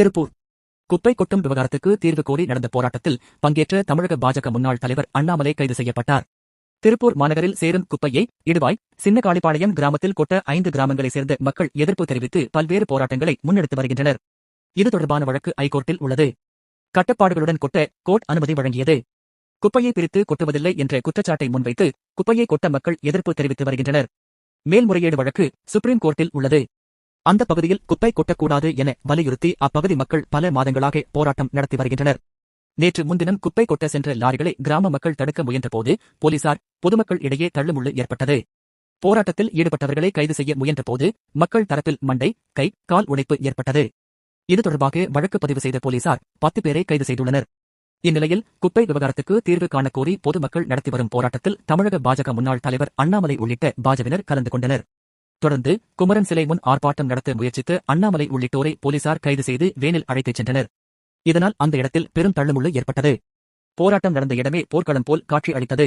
திருப்பூர். குப்பை கொட்டும் விவகாரத்துக்கு தீர்வு கோரி நடந்த போராட்டத்தில் பங்கேற்ற தமிழக பாஜக முன்னாள் தலைவர் அண்ணாமலை கைது செய்யப்பட்டார். திருப்பூர் மாநகரில் சேரும் குப்பையை இடுவாய் சின்னகாளிப்பாளையம் கிராமத்தில் கொட்ட ஐந்து கிராமங்களைச் சேர்ந்த மக்கள் எதிர்ப்பு தெரிவித்து பல்வேறு போராட்டங்களை முன்னெடுத்து வருகின்றனர். இது தொடர்பான வழக்கு ஐகோர்ட்டில் உள்ளது. கட்டுப்பாடுகளுடன் கொட்ட கோர்ட் அனுமதி வழங்கியது. குப்பையை பிரித்து கொட்டுவதில்லை என்ற குற்றச்சாட்டை முன்வைத்து குப்பையை கொட்ட மக்கள் எதிர்ப்பு தெரிவித்து வருகின்றனர். மேல்முறையீடு வழக்கு சுப்ரீம் கோர்ட்டில் உள்ளது. அந்த பகுதியில் குப்பை கொட்டக்கூடாது என வலியுறுத்தி அப்பகுதி மக்கள் பல மாதங்களாக போராட்டம் நடத்தி வருகின்றனர். நேற்று முன்தினம் குப்பை கொட்ட சென்ற லாரிகளை கிராம மக்கள் தடுக்க முயன்றபோது போலீசார் பொதுமக்கள் இடையே தள்ளுமுள்ளு ஏற்பட்டது. போராட்டத்தில் ஈடுபட்டவர்களை கைது செய்ய முயன்றபோது மக்கள் தரப்பில் மண்டை கை கால் உடைப்பு ஏற்பட்டது. இது தொடர்பாக வழக்கு பதிவு செய்த போலீசார் பத்து பேரை கைது செய்துள்ளனர். இந்நிலையில் குப்பை விவகாரத்துக்கு தீர்வு காணக்கோரி பொதுமக்கள் நடத்தி வரும் போராட்டத்தில் தமிழக பாஜக முன்னாள் தலைவர் அண்ணாமலை உள்ளிட்ட பாஜவினர் கலந்து கொண்டனர். தொடர்ந்து குமரன் சிலை முன் ஆர்ப்பாட்டம் நடத்த முயற்சித்து அண்ணாமலை உள்ளிட்டோரை போலீசார் கைது செய்து வேனில் அழைத்துச் சென்றனர். இதனால் அந்த இடத்தில் பெரும் தள்ளுமுள்ளு ஏற்பட்டது. போராட்டம் நடந்த இடமே போர்க்களம் போல் காட்சி அளித்தது.